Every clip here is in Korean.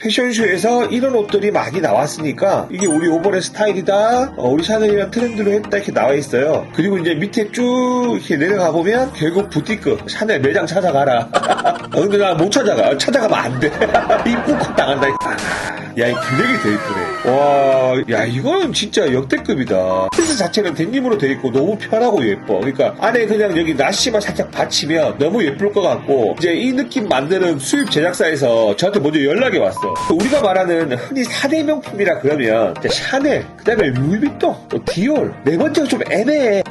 패션쇼에서 이런 옷들이 많이 나왔으니까 이게 우리 오버의 스타일이다 어, 우리 샤넬이랑 트렌드로 했다 이렇게 나와 있어요. 그리고 이제 밑에 쭉 이렇게 내려가 보면 결국 부티크 샤넬 매장 찾아가라 어, 근데 나 못 찾아가 찾아가면 안돼 입국컷 당한다 야, 이 블랙이 되게 이쁘네. 와, 야, 이거는 진짜 역대급이다. 피스 자체는 데님으로 돼 있고 너무 편하고 예뻐. 그러니까 안에 그냥 여기 나시만 살짝 받치면 너무 예쁠 것 같고 이제 이 느낌 만드는 수입 제작사에서 저한테 먼저 연락이 왔어. 우리가 말하는 흔히 4대 명품이라 그러면 샤넬, 그 다음에 루이비통, 또 디올, 네 번째가 좀 애매해.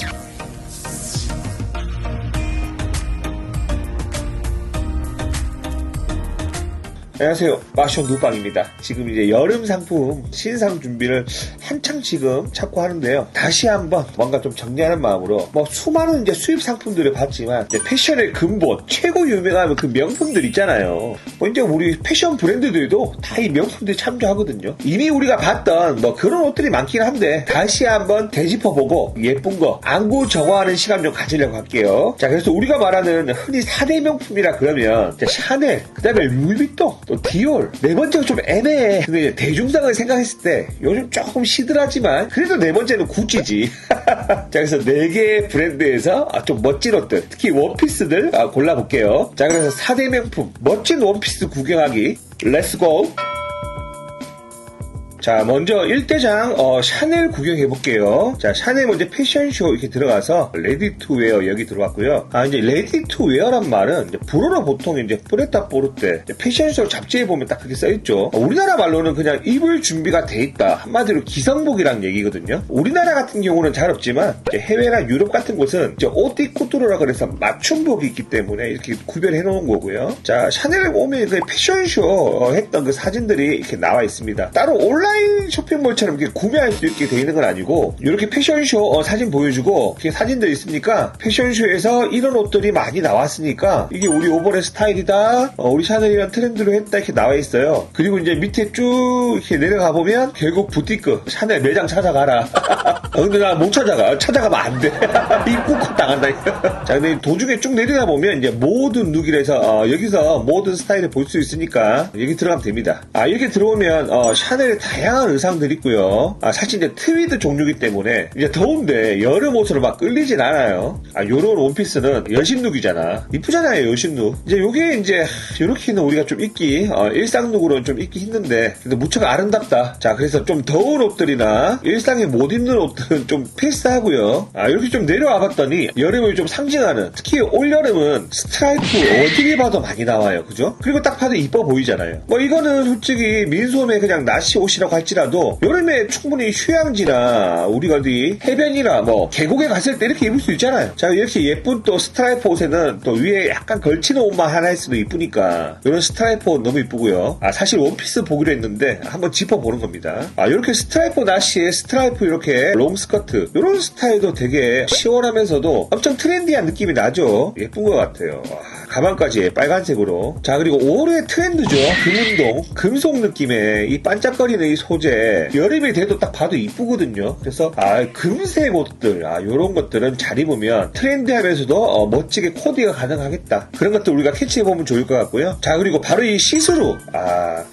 안녕하세요. 마션 누빵입니다. 지금 이제 여름 상품 신상 준비를 한창 지금 찾고 하는데요. 다시 한번 뭔가 좀 정리하는 마음으로 뭐 수많은 이제 수입 상품들을 봤지만 패션의 근본 최고 유명한 그 명품들 있잖아요. 뭐 이제 우리 패션 브랜드들도 다 이 명품들 참조하거든요. 이미 우리가 봤던 뭐 그런 옷들이 많긴 한데 다시 한번 되짚어보고 예쁜 거 안구 정화하는 시간 좀 가지려고 할게요. 자 그래서 우리가 말하는 흔히 4대 명품이라 그러면 샤넬, 그 다음에 루이비통, 또 디올 네 번째가 좀 애매해. 근데 이제 대중성을 생각했을 때 요즘 조금 시들하지만 그래도 네 번째는 구찌지. 자 그래서 네 개의 브랜드에서 아, 좀 멋진 옷들 특히 원피스들 아, 골라볼게요. 자 그래서 4대 명품 멋진 원피스 구경하기 렛츠고 자, 먼저 1대장 어, 샤넬 구경해 볼게요. 자, 샤넬 먼저 패션쇼 이렇게 들어가서 레디 투 웨어 여기 들어왔고요. 아, 이제 레디 투 웨어란 말은 이제 불어로 보통 이제 뿌레타 포르테 패션쇼 잡지에 보면 딱 그렇게 써 있죠. 어, 우리나라 말로는 그냥 입을 준비가 돼 있다. 한마디로 기성복이란 얘기거든요. 우리나라 같은 경우는 잘 없지만 해외나 유럽 같은 곳은 이제 오티코트로라 그래서 맞춤복이 있기 때문에 이렇게 구별해 놓은 거고요. 자, 샤넬 오면 그 패션쇼 어, 했던 그 사진들이 이렇게 나와 있습니다. 따로 온라인 온라인 쇼핑몰처럼 이렇게 구매할 수 있게 돼 있는 건 아니고 이렇게 패션쇼 어, 사진 보여주고 이렇게 사진들 있으니까 패션쇼에서 이런 옷들이 많이 나왔으니까 이게 우리 오버의 스타일이다 어, 우리 샤넬이랑 트렌드로 했다 이렇게 나와 있어요. 그리고 이제 밑에 쭉 이렇게 내려가 보면 결국 부티크 샤넬 매장 찾아가라 어, 근데 나 못 찾아가 찾아가면 안 돼 입국컷 당한다 자 근데 도중에 쭉 내려가 보면 이제 모든 룩이라서 어, 여기서 모든 스타일을 볼 수 있으니까 여기 들어가면 됩니다 아 이렇게 들어오면 어, 샤넬의 다양한 의상들 있고요. 아, 사실 이제 트위드 종류기 때문에 이제 더운데 여름 옷으로 막 끌리진 않아요. 아, 요런 원피스는 여신룩이잖아. 이쁘잖아요, 여신룩. 이제 요게 이제 요렇게는 우리가 좀 입기 어, 일상 룩으로는 좀 입기 힘든데 근데 무척 아름답다. 자, 그래서 좀 더운 옷들이나 일상에 못 입는 옷들 은 좀 패스하고요. 아, 이렇게 좀 내려와 봤더니 여름을 좀 상징하는 특히 올여름은 스트라이프 어디를 봐도 많이 나와요. 그죠? 그리고 딱 봐도 이뻐 보이잖아요. 뭐 이거는 솔직히 민소매 그냥 나시 옷이라고 할지라도 여름에 충분히 휴양지나 우리가 어디 해변이나 뭐 계곡에 갔을 때 이렇게 입을 수 있잖아요. 자 이렇게 예쁜 또 스트라이프 옷에는 또 위에 약간 걸치는 옷만 하나 있어도 이쁘니까 이런 스트라이프 옷 너무 이쁘고요. 아 사실 원피스 보기로 했는데 한번 짚어보는 겁니다. 아 이렇게 스트라이프 나시에 스트라이프 이렇게 롱 스커트 이런 스타일도 되게 시원하면서도 엄청 트렌디한 느낌이 나죠. 예쁜 것 같아요. 아, 가방까지 빨간색으로. 자 그리고 올해 트렌드죠. 금운동 금속 느낌의 이 반짝거리는 이 소재 여름이 돼도 딱 봐도 이쁘거든요. 그래서 아 금색 옷들 아 요런 것들은 잘 입으면 트렌디하면서도 어, 멋지게 코디가 가능하겠다. 그런 것들 우리가 캐치해 보면 좋을 것 같고요. 자 그리고 바로 이 시스루 아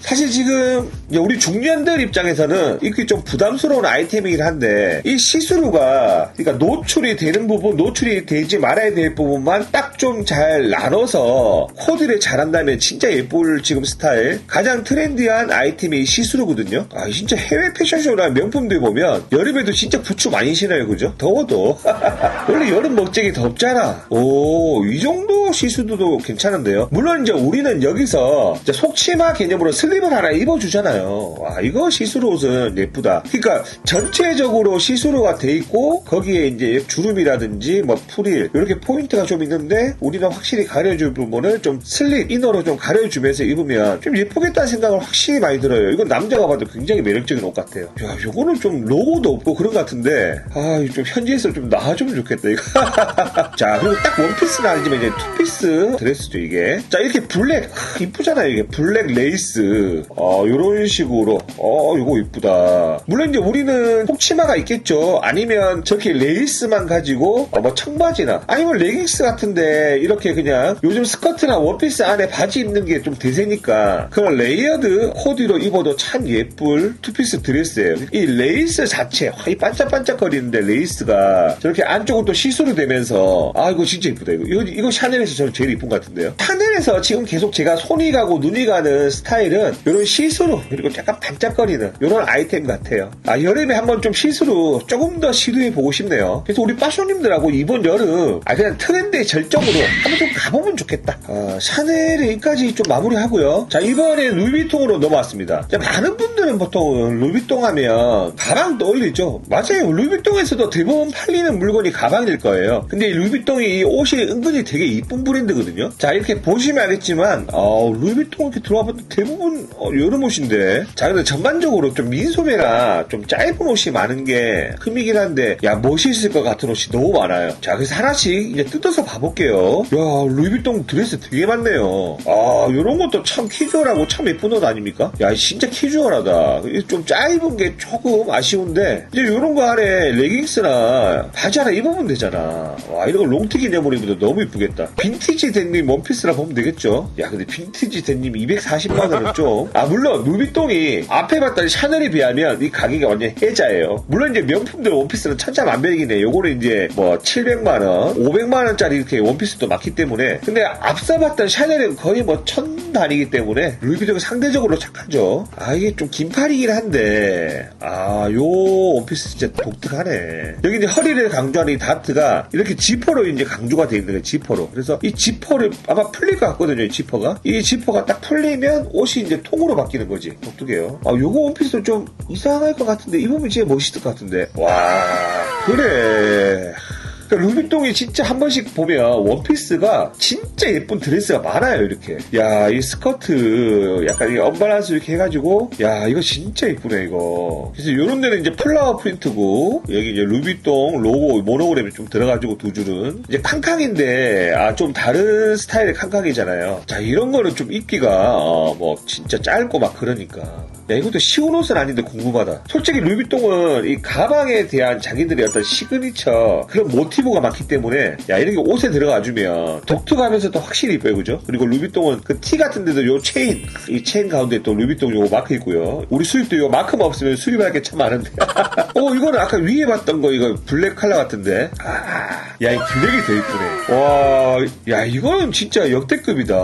사실 지금 우리 중년들 입장에서는 이게 좀 부담스러운 아이템이긴 한데 이 시스루가 그러니까 노출이 되는 부분, 노출이 되지 말아야 될 부분만 딱 좀 잘 나눠서 코디를 잘한다면 진짜 예쁠 지금 스타일 가장 트렌디한 아이템이 시스루거든요. 아 진짜 해외 패션쇼나 명품들 보면 여름에도 진짜 부츠 많이 신어요, 그죠? 더워도 원래 여름 멋지게 덥잖아. 오 이 정도 시스루도 괜찮은데요. 물론 이제 우리는 여기서 속치마 개념으로 슬 슬립을 하나 입어주잖아요. 와, 이거 시스루 옷은 예쁘다. 그러니까 전체적으로 시스루가 돼 있고 거기에 이제 주름이라든지 뭐 프릴 이렇게 포인트가 좀 있는데 우리는 확 실히 가려줄 부분을 좀 슬립 이너로 좀 가려주면서 입으면 좀 예쁘겠다는 생각을 확실히 많이 들어요. 이건 남자가 봐도 굉장히 매력적인 옷 같아요. 야, 요거는 좀 로고도 없고 그런 것 같은데 아, 좀 현지에서 좀 나와주면 좋겠다 이거. 자, 그리고 딱 원피스는 아니지만 이제 투피스 드레스죠 이게. 자, 이렇게 블랙 아, 이쁘잖아요 이게 블랙 레이스 어, 요런 식으로, 어, 이거 이쁘다. 물론 이제 우리는 폭치마가 있겠죠. 아니면 저렇게 레이스만 가지고, 어, 뭐 청바지나, 아니면 레깅스 같은데, 이렇게 그냥 요즘 스커트나 원피스 안에 바지 입는 게 좀 대세니까, 그런 레이어드 코디로 입어도 참 예쁠 투피스 드레스예요. 이 레이스 자체, 와, 이 반짝반짝거리는데 레이스가 저렇게 안쪽은 또 시스루 되면서, 아, 이거 진짜 이쁘다. 이거, 이거, 이거 샤넬에서 저는 제일 이쁜 것 같은데요. 샤넬에서 지금 계속 제가 손이 가고 눈이 가는 스타일은 이런 시스루, 그리고 약간 반짝거리는 이런 아이템 같아요. 아, 여름에 한번 좀 시스루 조금 더 시도해 보고 싶네요. 그래서 우리 빠쇼님들하고 이번 여름, 아, 그냥 트렌드의 절정으로 한번 좀 가보면 좋겠다. 아, 샤넬에 여기까지 좀 마무리하고요. 자, 이번에 루이비통으로 넘어왔습니다. 자, 많은 분들은 보통 루이비통 하면 가방 떠올리죠. 맞아요. 루이비통에서도 대부분 팔리는 물건이 가방일 거예요. 근데 이 루이비통이 이 옷이 은근히 되게 이쁜 브랜드거든요. 자, 이렇게 보시면 알겠지만, 어, 루이비통 이렇게 들어와봐도 대부분 어, 여름 옷인데. 자, 근데 전반적으로 좀 민소매나 좀 짧은 옷이 많은 게 흠이긴 한데, 야, 멋있을 것 같은 옷이 너무 많아요. 자, 그래서 하나씩 이제 뜯어서 봐볼게요. 야, 루이비통 드레스 되게 많네요. 아, 요런 것도 참 키주얼하고 참 예쁜 옷 아닙니까? 야, 진짜 키주얼하다. 이게 좀 짧은 게 조금 아쉬운데, 이제 요런 거 안에 레깅스나 바지 하나 입으면 되잖아. 와, 이런 거 롱티 기념으로 입어도 너무 이쁘겠다. 빈티지 데님 원피스라 보면 되겠죠? 야, 근데 빈티지 데님 240만원은 좀. 아, 물론, 루비통이 앞에 봤던 샤넬에 비하면 이 가격이 완전 해자예요. 물론 이제 명품들 원피스는 천차만별이긴 해. 요거는 이제 뭐 700만원, 500만원짜리 이렇게 원피스도 많기 때문에. 근데 앞서 봤던 샤넬은 거의 뭐 천 단위기 때문에 루이비통이 상대적으로 착하죠. 아, 이게 좀 긴팔이긴 한데, 아, 요 원피스 진짜 독특하네. 여기 이제 허리를 강조하는 이 다트가 이렇게 지퍼로 이제 강조가 되어 있는 거예요, 지퍼로. 그래서 이 지퍼를 아마 풀릴 것 같거든요, 이 지퍼가. 이 지퍼가 딱 풀리면 옷이 이제 통으로 바뀌는 거지. 독특해요. 아, 요거 원피스도 좀 이상할 것 같은데, 입으면 진짜 멋있을 것 같은데. 와, 그래. 그러니까 루비통이 진짜 한 번씩 보면 원피스가 진짜 예쁜 드레스가 많아요 이렇게. 야 이 스커트 약간 이 언밸런스 이렇게 해가지고 야 이거 진짜 예쁘네 이거. 그래서 요런 데는 이제 플라워 프린트고 여기 이제 루비통 로고 모노그램이 좀 들어가지고 두 줄은. 이제 캉캉인데 아 좀 다른 스타일의 캉캉이잖아요. 자 이런 거는 좀 입기가 어, 뭐 진짜 짧고 막 그러니까. 야, 이것도 쉬운 옷은 아닌데 궁금하다. 솔직히 루비통은 이 가방에 대한 자기들의 어떤 시그니처, 그런 모티브 가 많기 때문에, 야, 이렇게 옷에 들어가 주면 독특하면서도 확실히 이뻐요, 그죠? 그리고 루비통은 그 티 같은 데도 요 체인, 이 체인 가운데 또 루비통 요거 마크 있고요. 우리 수입도 요 마크만 없으면 수입할 게 참 많은데. 어, 이거는 아까 위에 봤던 거, 이거 블랙 컬러 같은데. 아, 야, 이 블랙이 더 이쁘네. 와, 야, 이거는 진짜 역대급이다.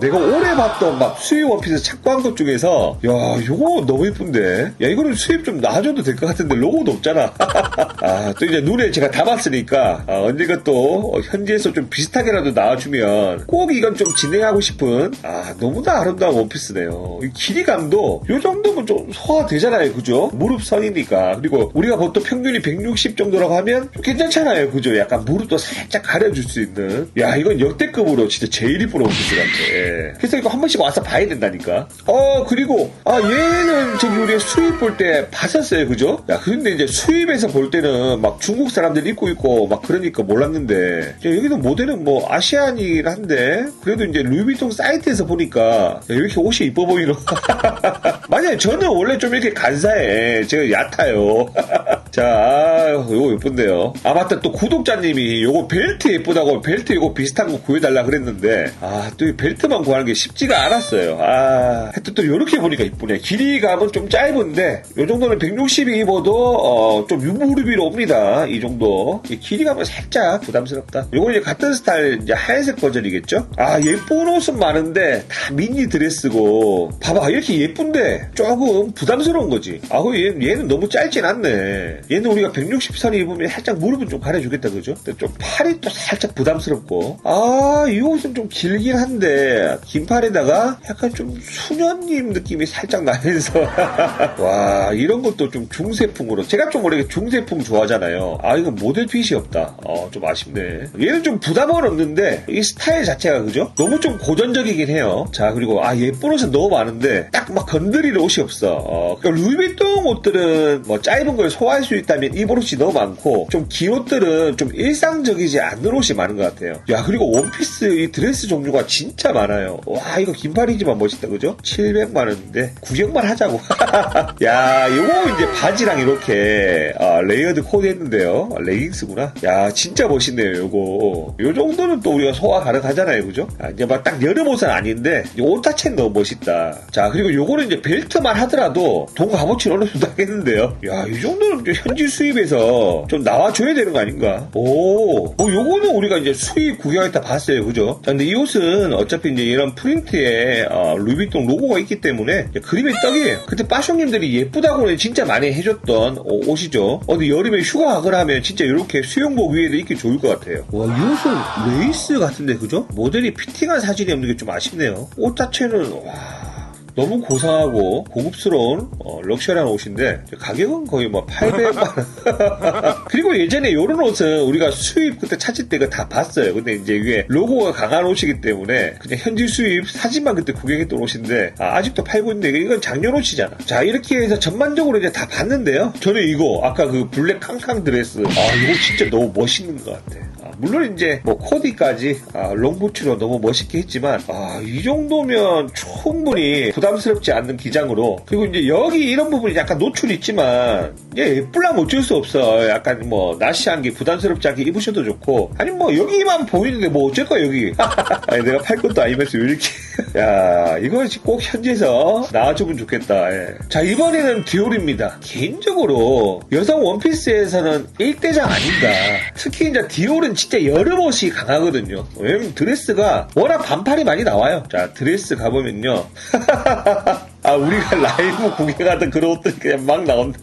내가 오래 봤던 막 수입 원피스 착구한 것 중에서, 야, 요거 너무 이쁜데? 야, 이거는 수입 좀 놔줘도 될 것 같은데, 로고도 없잖아. 아, 또 이제 눈에 제가 담았으니까, 아, 언젠가 또, 어, 현지에서 좀 비슷하게라도 나와주면, 꼭 이건 좀 진행하고 싶은, 아, 너무나 아름다운 원피스네요. 이 길이감도, 요 정도면 좀 소화되잖아요, 그죠? 무릎 선이니까. 그리고 우리가 보통 평균이 160 정도라고 하면, 좀 괜찮잖아요, 그죠? 약간 무릎도 살짝 가려줄 수 있는. 야, 이건 역대급으로 진짜 제일 이쁜 원피스 같아. 예. 그래서 이거 한 번씩 와서 봐야 된다니까. 어, 그리고, 아, 얘는 저기 우리 수입 볼 때 봤었어요, 그죠? 야, 근데 이제 수입에서 볼 때는 막 중국 사람들 입고 있고 막 그러니까 몰랐는데, 야, 여기도 모델은 뭐 아시안이긴 한데, 그래도 이제 루이비통 사이트에서 보니까, 이렇게 옷이 이뻐 보이노? 만약에 저는 원래 좀 이렇게 간사해. 제가 얕아요. 자, 아, 요거 예쁜데요. 아, 맞다. 또 구독자님이 요거 벨트 예쁘다고 벨트 이거 비슷한 거 구해달라 그랬는데, 아, 또이 벨트만 구하는 게 쉽지가 않았어요. 아, 하여튼 또 요렇게 보니까 이쁘네. 길이감은 좀 짧은데, 요 정도는 160이 입어도, 어, 좀 유무르비로 옵니다. 이 정도. 이 길이감은 살짝 부담스럽다. 요거 이제 같은 스타일, 이제 하얀색 버전이겠죠? 아, 예쁜 옷은 많은데, 다 미니 드레스고, 봐봐. 이렇게 예쁜데, 조금 부담스러운 거지. 아, 그 얘, 얘는 너무 짧진 않네. 얘는 우리가 160선 입으면 살짝 무릎은 좀 가려주겠다, 그죠? 근데 좀 팔이 또 살짝 부담스럽고. 아, 이 옷은 좀 길긴 한데, 긴 팔에다가 약간 좀 수녀님 느낌이 살짝 나면서. 와, 이런 것도 좀 중세풍으로. 제가 좀 원래 중세풍 좋아하잖아요. 아, 이건 모델 핏이 없다. 어, 좀 아쉽네. 얘는 좀 부담은 없는데, 이 스타일 자체가, 그죠? 너무 좀 고전적이긴 해요. 자, 그리고, 아, 예쁜 옷은 너무 많은데, 딱 막 건드릴 옷이 없어. 어, 그러니까 루이비통 옷들은 뭐 짧은 걸 소화할 수 있다면 입을 옷이 너무 많고 좀 긴 옷들은 좀 일상적이지 않는 옷이 많은 것 같아요. 야 그리고 원피스 이 드레스 종류가 진짜 많아요. 와 이거 긴팔이지만 멋있다 그죠? 700만 원인데 구경만 하자고. 야 이거 이제 바지랑 이렇게 아, 레이어드 코드 했는데요. 아, 레깅스구나. 야 진짜 멋있네요 요거. 요 정도는 또 우리가 소화 가능하잖아요 그죠? 아, 이제 막 딱 여름 옷은 아닌데 이옷 자체는 너무 멋있다. 자 그리고 요거는 이제 벨트만 하더라도 돈 값어치 어느 정도 하겠는데요. 야 이 정도는 좀 현지 수입에서 좀 나와줘야 되는 거 아닌가? 오, 어, 요거는 우리가 이제 수입 구경했다 봤어요 그죠? 자 근데 이 옷은 어차피 이제 이런 프린트에 어, 루이비통 로고가 있기 때문에 그림의 떡이에요. 그때 빠쇼님들이 예쁘다고 진짜 많이 해줬던 어, 옷이죠. 어, 근데 여름에 휴가 가거나 하면 진짜 이렇게 수 영복 위에도 입기 좋을 것 같아요. 와, 이 옷은 레이스 같은데, 그죠? 모델이 피팅한 사진이 없는 게 좀 아쉽네요. 옷 자체는, 와. 너무 고상하고 고급스러운 어, 럭셔리한 옷인데 가격은 거의 뭐 800만 원. 그리고 예전에 이런 옷은 우리가 수입 그때 찾을 때다 봤어요. 근데 이제 이게 로고가 강한 옷이기 때문에 그냥 현지 수입 사진만 그때 구경했던 옷인데 아, 직도 팔고 있는데 이건 작년 옷이잖아. 자 이렇게 해서 전반적으로 이제 다 봤는데요. 저는 이거 아까 그 블랙 캉캉 드레스 아 이거 진짜 너무 멋있는 것 같아. 아, 물론 이제 뭐 코디까지 아, 롱부츠로 너무 멋있게 했지만 아, 이 정도면 충분히 부담스럽지 않는 기장으로 그리고 이제 여기 이런 부분이 약간 노출이 있지만 예, 예쁠라면 어쩔 수 없어. 약간 뭐 나시한 게 부담스럽지 않게 입으셔도 좋고 아니 뭐 여기만 보이는데 뭐 어쩔 거야 여기. 아니 내가 팔 것도 아니면서 왜 이렇게 야 이거 꼭 현지에서 나와주면 좋겠다 예. 자 이번에는 디올입니다 개인적으로 여성 원피스에서는 1대장 아닌가 특히 이제 디올은 진짜 여름 옷이 강하거든요. 왜냐면 드레스가 워낙 반팔이 많이 나와요. 자, 드레스 가보면요. 아, 우리가 라이브 구경하던 그런 옷들 그냥 막 나온다.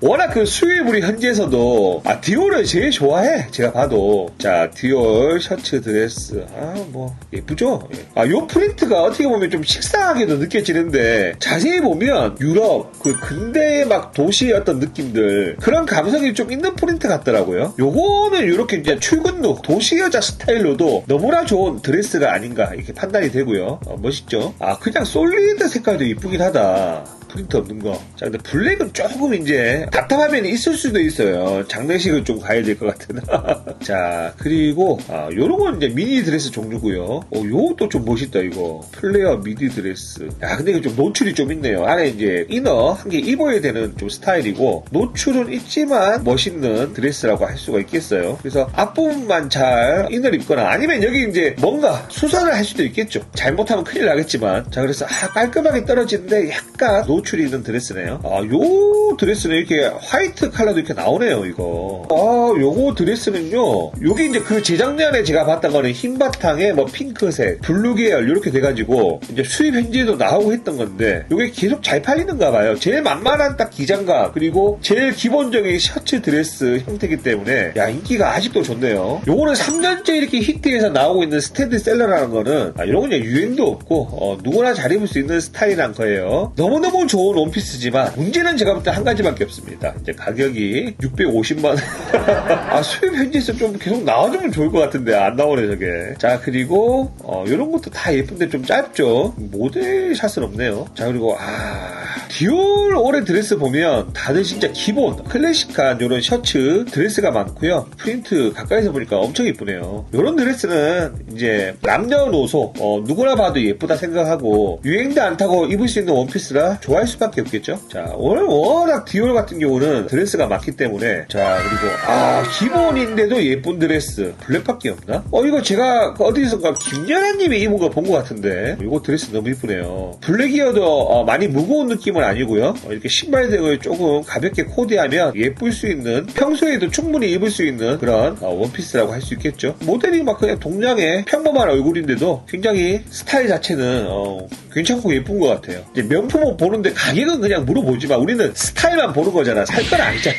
워낙 그 수입 우리 현지에서도 아 디올을 제일 좋아해. 제가 봐도. 자 디올 셔츠 드레스. 아 뭐 예쁘죠? 예. 아요 프린트가 어떻게 보면 좀 식상하게도 느껴지는데 자세히 보면 유럽 그 근대의 막 도시의 어떤 느낌들 그런 감성이 좀 있는 프린트 같더라고요. 요거는 이렇게 이제 출근룩 도시 여자 스타일로도 너무나 좋은 드레스가 아닌가 이렇게 판단이 되고요. 어, 멋있죠? 아 그냥 솔리드 색깔도 이쁘긴 하다 프린트 없는 거. 자, 근데 블랙은 조금 이제 답답하면 있을 수도 있어요. 장례식을 좀 가야 될 것 같은. 자, 그리고 아, 요런 건 이제 미니 드레스 종류고요. 어, 요것도 좀 멋있다 이거. 플레어 미디 드레스. 야, 근데 이거 좀 노출이 좀 있네요. 안에 이제 이너 한 개 입어야 되는 좀 스타일이고 노출은 있지만 멋있는 드레스라고 할 수가 있겠어요. 그래서 앞부분만 잘 이너를 입거나 아니면 여기 이제 뭔가 수선을 할 수도 있겠죠. 잘못하면 큰일 나겠지만. 자, 그래서 아, 깔끔하게 떨어지는데 약간 노 노출이 있는 드레스네요. 아, 요 드레스는 이렇게 화이트 컬러도 이렇게 나오네요, 이거. 아, 요거 드레스는요. 요게 이제 그 재작년에 제가 봤던 거는 흰 바탕에 뭐 핑크색, 블루 계열 이렇게 돼가지고 이제 수입 현지에도 나오고 했던 건데 요게 계속 잘 팔리는가 봐요. 제일 만만한 딱 기장과 그리고 제일 기본적인 셔츠 드레스 형태이기 때문에 야 인기가 아직도 좋네요. 요거는 3년째 이렇게 히트해서 나오고 있는 스탠드셀러라는 거는 아, 이런 건 유행도 없고 어, 누구나 잘 입을 수 있는 스타일이란 거예요. 너무너무 좋은 원피스지만 문제는 제가 볼 때 한 가지밖에 없습니다. 이제 가격이 650만 원. 아 수입 현지에서 좀 계속 나와주면 좋을 것 같은데 안 나오네 저게. 자 그리고 어, 이런 것도 다 예쁜데 좀 짧죠. 모델 샷은 없네요. 자 그리고 아 디올 올해 드레스 보면 다들 진짜 기본 클래식한 이런 셔츠 드레스가 많고요. 프린트 가까이서 보니까 엄청 예쁘네요. 이런 드레스는 이제 남녀노소 어, 누구나 봐도 예쁘다 생각하고 유행도 안 타고 입을 수 있는 원피스라 좋아할 수밖에 없겠죠. 자 오늘 워낙 디올 같은 경우는 드레스가 많기 때문에 자 그리고 아 기본인데도 예쁜 드레스 블랙밖에 없나? 어 이거 제가 어디선가 김연아님이 입은 거 본 것 같은데 이거 드레스 너무 이쁘네요. 블랙이어도 어, 많이 무거운 느낌 은 아니고요. 어, 이렇게 신발 등을 조금 가볍게 코디하면 예쁠 수 있는 평소에도 충분히 입을 수 있는 그런 어, 원피스라고 할 수 있겠죠. 모델이 막 그냥 동양의 평범한 얼굴인데도 굉장히 스타일 자체는 어, 괜찮고 예쁜 것 같아요. 명품 옷 보는데 가격은 그냥 물어보지 만 우리는 스타일만 보는 거잖아. 살 건 아니잖아.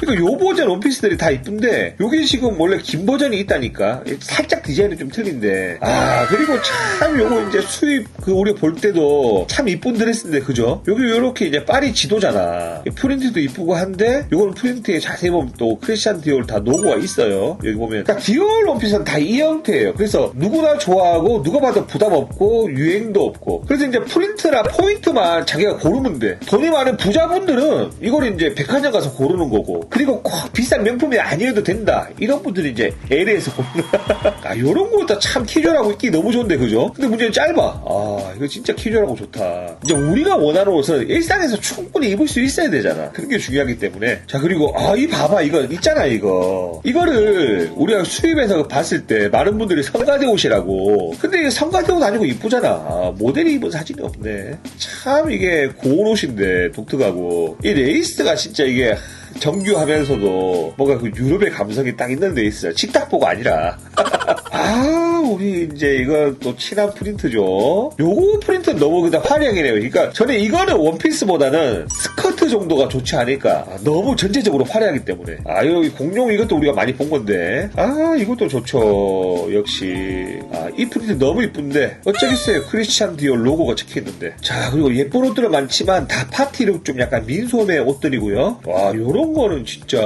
그러니까 요 버전 원피스들이 다 이쁜데 요게 지금 원래 긴 버전이 있다니까. 살짝 디자인이 좀 틀린데. 아 그리고 참 요거 이제 수입 그 우리 볼 때도 참 이쁜 드레스인데 그죠? 요 여기 이렇게 이제 파리 지도잖아. 프린트도 이쁘고 한데 요거는 프린트에 자세히 보면 또 크리스찬 디올 다 로고가 있어요. 여기 보면 그러니까 디올 원피스는 다 이 형태예요. 그래서 누구나 좋아하고 누가 봐도 부담 없고 유행도 없고 그래서 이제 프린트나 포인트만 자기가 고르면 돼. 돈이 많은 부자분들은 이걸 이제 백화점 가서 고르 는 거고 그리고 꼭 비싼 명품이 아니어도 된다. 이런 분들이 이제 LA에서 고르는 아 요런 것도 참 캐주얼하고 입기 너무 좋은데 그죠? 근데 문제는 짧아. 아 이거 진짜 캐주얼하고 좋다. 이제 우리가 원하는 옷은 일상에서 충분히 입을 수 있어야 되잖아. 그런 게 중요하기 때문에 자 그리고 아 이 봐봐 이거 있잖아 이거 이거를 우리가 수입해서 봤을 때 많은 분들이 성가대 옷이라고 근데 이게 성가대 옷 아니고 이쁘잖아. 아, 모델이 입은 사진이 없네. 참 이게 고운 옷인데 독특하고 이 레이스가 진짜 이게 정교하면서도 뭔가 그 유럽의 감성이 딱 있는 레이스야. 식탁보가 아니라. 아, 우리 이제 이건 또 친한 프린트죠. 요거 프린트는 너무 그냥 화려하네요. 그러니까 저는 이거는 원피스보다는 스커트 정도가 좋지 않을까. 아, 너무 전체적으로 화려하기 때문에. 아, 여기 공룡 이것도 우리가 많이 본 건데. 아, 이것도 좋죠. 역시. 아, 이 프린트 너무 이쁜데. 어쩌겠어요. 크리스찬 디올 로고가 적혀 있는데. 자, 그리고 예쁜 옷들은 많지만 다 파티룩 좀 약간 민소매 옷들이고요. 와, 요런 거는 진짜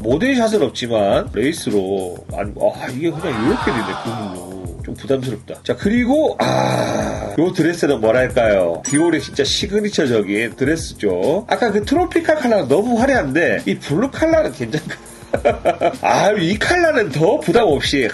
모델샷은 없지만 레이스로. 아니, 아, 이게 그냥 이렇게 되네. 그물로. 좀 부담스럽다. 자, 그리고, 아, 요 드레스는 뭐랄까요. 디올의 진짜 시그니처적인 드레스죠. 아까 그 트로피칼 컬러는 너무 화려한데, 이 블루 컬러는 괜찮다. 아, 이 컬러는 더 부담 없이.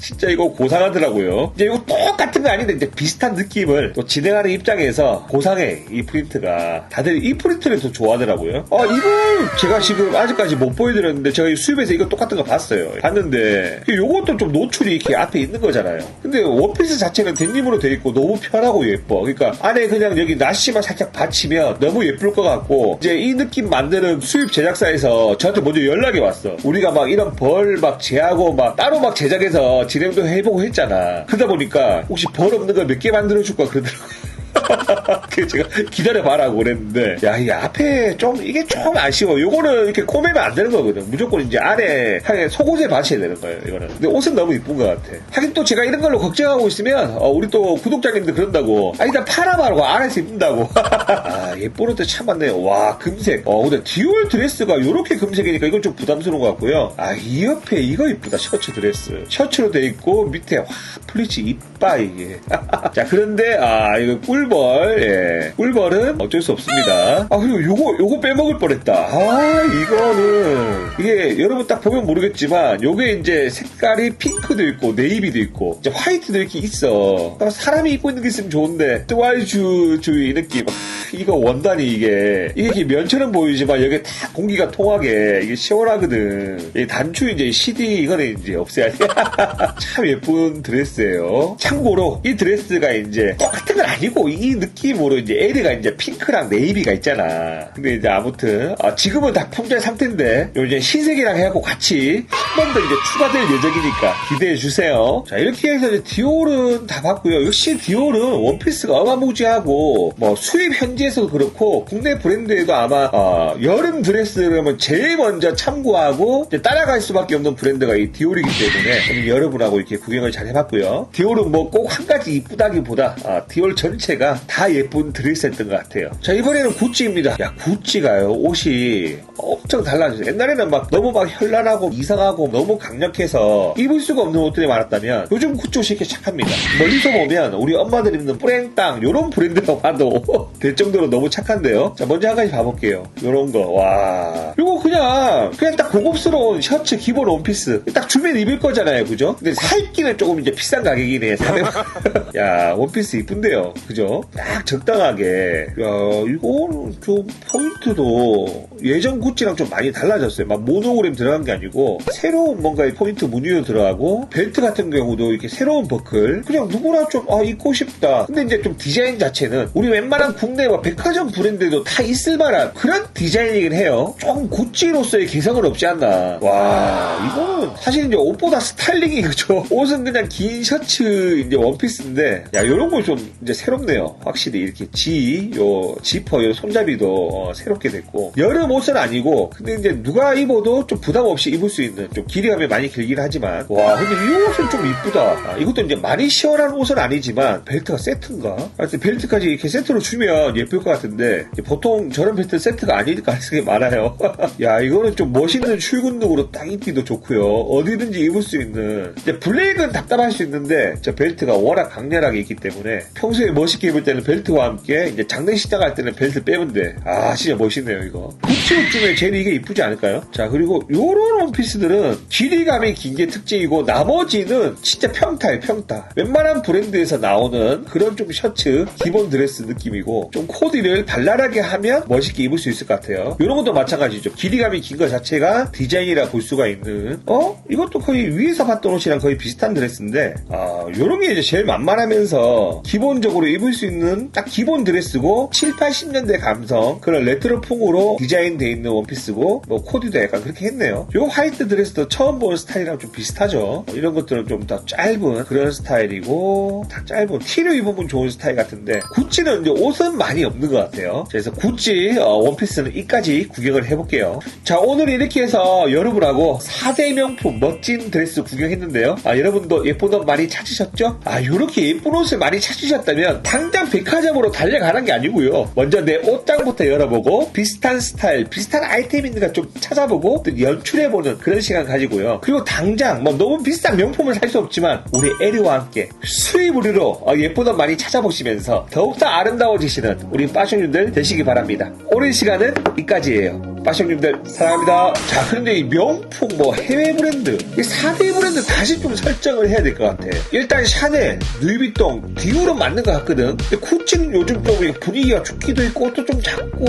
진짜 이거 고상하더라고요. 이제 이거 똑같은 거 아닌데 이제 비슷한 느낌을 또 진행하는 입장에서 고상해 이 프린트가 다들 이 프린트를 더 좋아하더라고요. 아 이걸 제가 지금 아직까지 못 보여드렸는데 제가 수입에서 이거 똑같은 거 봤어요. 봤는데 요것도 좀 노출이 이렇게 앞에 있는 거잖아요. 근데 원피스 자체는 데님으로 돼 있고 너무 편하고 예뻐. 그러니까 안에 그냥 여기 나시만 살짝 받치면 너무 예쁠 것 같고 이제 이 느낌 만드는 수입 제작사에서 저한테 먼저 연락이 왔어. 우리가 막 이런 벌 막 제하고 막 따로 막 제작해서 진행도 해보고 했잖아. 그러다 보니까 혹시 벌 없는 걸 몇 개 만들어 줄까 그러더라고요. 그래서 제가 기다려봐라고 그랬는데, 야, 이 앞에 좀, 이게 좀 아쉬워. 요거는 이렇게 꼬매면 안 되는 거거든. 무조건 이제 안에, 하에 속옷에 받쳐야 되는 거예요, 이거는. 근데 옷은 너무 이쁜 것 같아. 하긴 또 제가 이런 걸로 걱정하고 있으면, 어, 우리 또 구독자님들 그런다고, 아, 일단 팔아봐라고, 안에서 입는다고. 아, 옷도 참 많네요. 와, 금색. 어, 근데 디올 드레스가 요렇게 금색이니까 이건 좀 부담스러운 것 같고요. 아, 이 옆에 이거 이쁘다, 셔츠 드레스. 셔츠로 돼 있고, 밑에, 와, 플리츠 이빠, 이게. 자, 그런데, 아, 이거 꿀 벌. 예. 꿀벌은 어쩔 수 없습니다. 아, 그리고 요거, 요거 빼먹을 뻔했다. 아, 이거는, 이게 여러분 딱 보면 모르겠지만, 요게 이제 색깔이 핑크도 있고, 네이비도 있고, 이제 화이트도 이렇게 있어. 아, 사람이 입고 있는 게 있으면 좋은데, 트와이즈, 주이 느낌. 아, 이거 원단이 이게, 이게 면처럼 보이지만, 여기 다 공기가 통하게, 이게 시원하거든. 이 단추 이제 CD, 이거는 이제 없애야 돼. 참 예쁜 드레스예요. 참고로, 이 드레스가 이제 똑같은 건 아니고, 이 느낌으로 이제 에리가 이제 핑크랑 네이비가 있잖아. 근데 이제 아무튼 아, 지금은 다 품절 상태인데 요 이제 흰색이랑 해갖고 같이 한 번 더 이제 추가될 예정이니까 기대해 주세요. 자 이렇게 해서 이제 디올은 다 봤고요. 역시 디올은 원피스가 어마무지하고 뭐 수입 현 지에서도 그렇고 국내 브랜드에도 아마 어, 여름 드레스라면 제일 먼저 참고하고 따라갈 수밖에 없는 브랜드가 이 디올이기 때문에 여러분하고 이렇게 구경을 잘 해봤고요. 디올은 뭐 꼭 한 가지 이쁘다기보다 아, 디올 전체가 다 예쁜 드레스였던 것 같아요. 자, 이번에는 구찌입니다. 야, 구찌가요, 옷이 엄청 달라졌어요. 옛날에는 막 너무 막 현란하고 이상하고 너무 강력해서 입을 수가 없는 옷들이 많았다면 요즘 구찌 옷이 이렇게 착합니다. 멀리서 보면 우리 엄마들 입는 뿌랭땅 요런 브랜드가 봐도 될 정도로 너무 착한데요. 자, 먼저 한 가지 봐볼게요. 요런 거. 와. 요거 그냥, 그냥 딱 고급스러운 셔츠 기본 원피스. 딱 주면 입을 거잖아요. 그죠? 근데 살기는 조금 이제 비싼 가격이네. 400. 야, 원피스 이쁜데요. 그죠? 딱 적당하게. 야, 이거는 좀 포인트도 예전 구찌랑 좀 많이 달라졌어요. 막 모노그램 들어간 게 아니고 새로운 뭔가의 포인트 무늬로 들어가고 벨트 같은 경우도 이렇게 새로운 버클. 그냥 누구나 좀 아, 입고 싶다. 근데 이제 좀 디자인 자체는 우리 웬만한 국내 막 백화점 브랜드도 다 있을 만한 그런 디자인이긴 해요. 조금 구찌로서의 개성은 없지 않나. 와, 이거는 사실 이제 옷보다 스타일링이 그죠. 옷은 그냥 긴 셔츠 이제 원피스인데 야, 이런 거좀 이제 새롭네요. 확실히 이렇게 지, 요 지퍼, 요 손잡이도 어, 새롭게 됐고 여름 옷은 아니고 근데 이제 누가 입어도 좀 부담 없이 입을 수 있는 좀 길이감이 많이 길긴 하지만 와 근데 이 옷은 좀 이쁘다. 아, 이것도 이제 많이 시원한 옷은 아니지만 벨트가 세트인가? 하여튼 벨트까지 이렇게 세트로 주면 예쁠 것 같은데 보통 저런 벨트 세트가 아닐 가능성이 많아요. 야 이거는 좀 멋있는 출근룩으로 딱 입기도 좋고요. 어디든지 입을 수 있는. 이제 블랙은 답답할 수 있는데 저 벨트가 워낙 강렬하게 있기 때문에 평소에 멋있게 입을 때는 벨트와 함께 이제 장례식장 갈 때는 벨트 빼면 돼. 아 진짜 멋있네요 이거. 구찌 옷 중에 제일 이게 이쁘지 않을까요? 자 그리고 요런 원피스들은 길이감이 긴 게 특징이고 나머지는 진짜 평타예요 평타. 웬만한 브랜드에서 나오는 그런 좀 셔츠 기본 드레스 느낌이고 좀 코디를 발랄하게 하면 멋있게 입을 수 있을 것 같아요. 이런 것도 마찬가지죠. 길이감이 긴 것 자체가 디자인이라 볼 수가 있는 어? 이것도 거의 위에서 봤던 옷이랑 거의 비슷한 드레스인데 아 요런 게 이제 제일 만만하면서 기본적으로 입을 수 있는 딱 기본 드레스고 7, 80년대 감성 그런 레트로풍으로 디자인돼 있는 원피스고 뭐 코디도 약간 그렇게 했네요. 요 화이트 드레스도 처음 보는 스타일이랑 좀 비슷하죠. 이런 것들은 좀 더 짧은 그런 스타일이고 다 짧은 티를 입으면 좋은 스타일 같은데 구찌는 이제 옷은 많이 없는 것 같아요. 그래서 구찌 어, 원피스는 이까지 구경을 해볼게요. 자 오늘 이렇게 해서 여러분하고 4대 명품 멋진 드레스 구경했는데요. 아 여러분도 예쁜 옷 많이 찾으셨죠? 아 이렇게 예쁜 옷을 많이 찾으셨다면 당장 백화점으로 달려가는 게 아니고요. 먼저 내 옷장부터 열어보고 비슷한 스타일, 비슷한 아이템 있는가 좀 찾아보고 또 연출해보는 그런 시간 가지고요. 그리고 당장 뭐 너무 비싼 명품을 살 수 없지만 우리 에리와 함께 수입으로 어, 예쁜 옷 많이 찾아보시면서 더욱더 아름다워지시는 우리 빠숑님들 되시기 바랍니다. 오랜 시간은 여기까지예요. 빠숑님들 사랑합니다. 자 그런데 이 명품 뭐 해외 브랜드 이 4대 브랜드 다시 좀 설정을 해야 될 것 같아. 일단 샤넬, 누이비통, 디올은 맞는 것 같거든. 근데 구찌는 요즘 좀 분위기가 죽기도 있고 옷도 좀 작고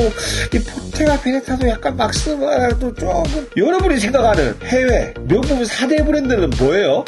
이 포테가 베네타도 약간 막스마도 조금 여러분이 생각하는 해외 명품 4대 브랜드는 뭐예요?